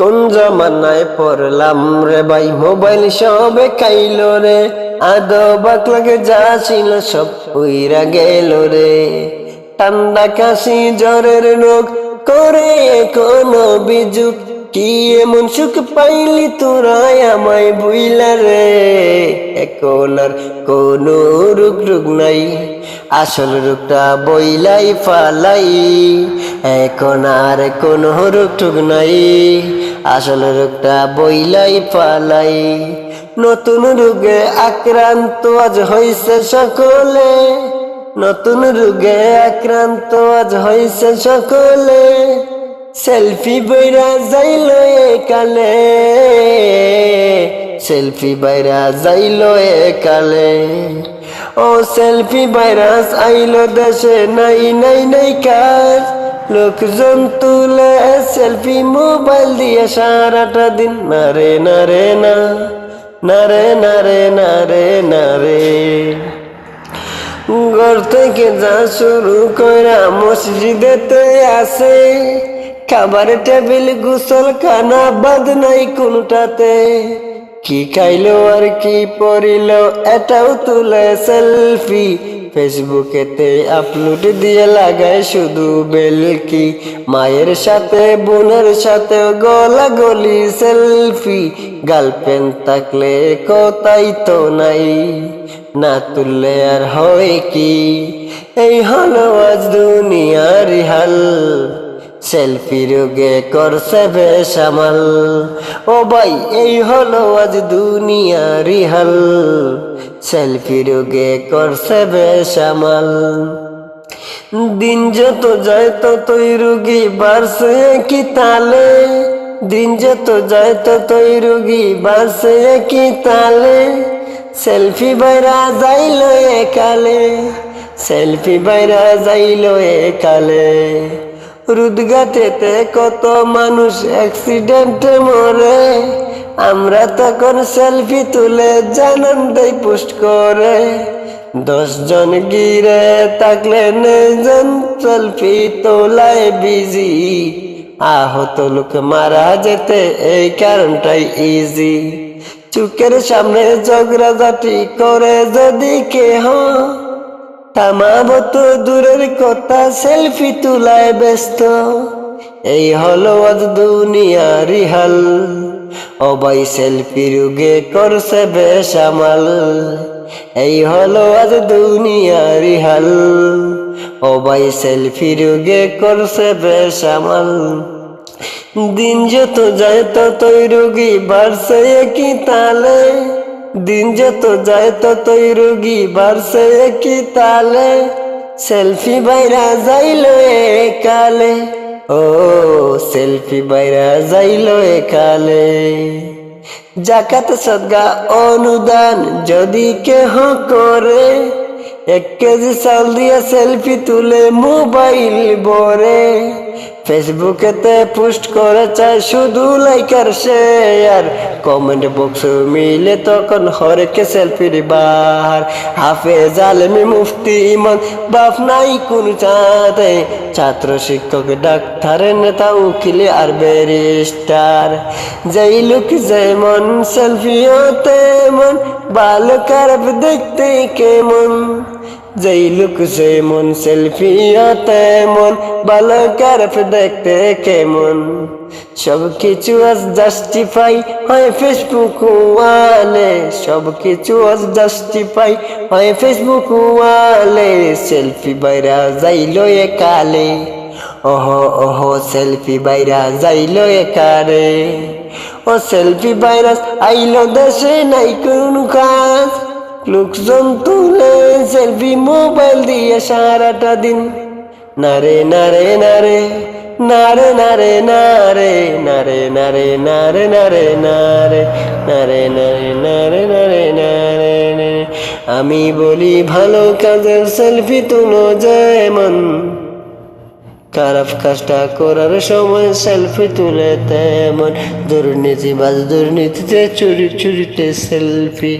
কোন জমানায় পড়লাম রে ভাই? মোবাইল সবে খাইল রে। আদো বাকলাকে যা ছিল সব উইরা গেল রে। ঠান্ডা কাশি জ্বরের রোগ করে কোনো বিজুক কি এমন সুখ পাইলি তোরাই আমায় বুইলা রে? এখন আর কোনো রোগ রোগ নাই। আসল রোগটা বইলাই ফালাই, এখন আর কোনো রোগ টুক নাই। আসল রোগটা বইলাই ফালাই, নতুন রোগে আক্রান্ত আজ হইছে সকলে। নতুন রোগে আক্রান্ত আজ হইছে সকলে। সেলফি বইরা যাইল কালে সেলফি বাইরা যাইল কালে ও সেলফি ভাইরাস আইলো দেশে, নাই নাই নাই কাজ। লোকজন তুলে সেলফি মোবাইল দিয়ে সারাটা দিন। না রে না রে, না না রে না রে না রে না রে। ঘর থেকে যা শুরু করা মসজিদেতে আসে খাবার টেবিল গুসল খানা বাদ নাই কোনটাতে? কি খাইলো আর কি পড়িল, এটাও তুলে সেলফি। ফেসবুকেতে আপলোড দিয়ে লাগায় শুধু বেলকি। মায়ের সাথে, বোনের সাথে গলা গলি সেলফি। গার্লফ্রেন্ড থাকলে কোথাই তো নাই, না তুললে আর হয় কি? এই হলো আজ দুনিয়ার হাল। সেলফি রোগে করছে বেসামাল ও ভাই, এই হলো আজ দুনিয়ার হাল সেলফি রোগে করছে বেসামাল দিন যত যায় ততই রুগী বাড়ছে কি তালে। দিন যত যায় ততই রুগী বাড়ছে কি তালে। সেলফি বাইরা যাইল একালে। সেলফি বাইরা যাইল একালে। রুদগাতেতে কত মানুষ অ্যাক্সিডেন্টে মরে। আমরা তখন সেলফি তুলে জানান দেই পোস্ট করে। দশজন গিরে থাকলে নেজন সেলফি তোলায় বিজি আহত লোক মারা যেতে এই কারণটাই ইজি চুকের সামনে ঝগড়াঝাটি করে যদি কেহ থামাবো তো দূরের কথা সেলফি তুলায় ব্যস্ত। এই হলো আজ দুনিয়ারি হাল ও ভাই সেলফি রুগে করছে বেসামাল এই হলো আজ দুনিয়ারি হাল ও ভাই সেলফি রুগে করছে বেসামাল দিন যত যায় ততই রোগী বাড়ছে কি তালে। দিন যত যায় ততই রোগী বাড়ছে কি তালে। সেলফি বাইরা যাইল কালে ও সেলফি বাইরা যাইল কালে জাকাত সদগা অনুদান যদি কেহ করে, এক কেজি চাল দিয়ে সেলফি তুলে মোবাইল বরে ফেসবুকেতে পোস্ট করে চায় শুধু লাইকার শেয়ার কমেন্ট বক্স মিলে তখন হরেকে সেলফির বার হাফেজ আলমি মুফতি ইমান বাপ নাই কোন চাঁদে। ছাত্র শিক্ষক, ডাক্তার, নেতা, উকিল, আর ব্যারিস্টার। যেই লোক যেমন সেলফিও তেমন খারাপ দেখতে কেমন। যেই লোক যেমন সেলফি তেমন ভালো খারাপ দেখতে কেমন? সব কিছু আজ জাস্টিফাই হয় ফেসবুক ওয়ালে সব কিছু আজ জাস্টিফাই হয় ফেসবুক ওয়ালে। সেলফি বাইরা যাইলো একালে, ওহ ওহ, সেলফি বাইরা যাইলো একারে। ও সেলফি ভাইরাস আইলো দেশে নাই কোন কাজ। লোকজন তুলে সেলফি মোবাইল দিয়ে সারাটা দিন নারে নারে নারে নারে নারে নারে নারে নারে নারে নারে নারে নারে নারে নারে নারে নারে আমি বলি ভালো কাজের সেলফি তুলো যেমন খারাপ কাজটা করার সময় সেলফি তুলে তেমন দুর্নীতিবাজ দুর্নীতিতে চুরি চুরিতে সেলফি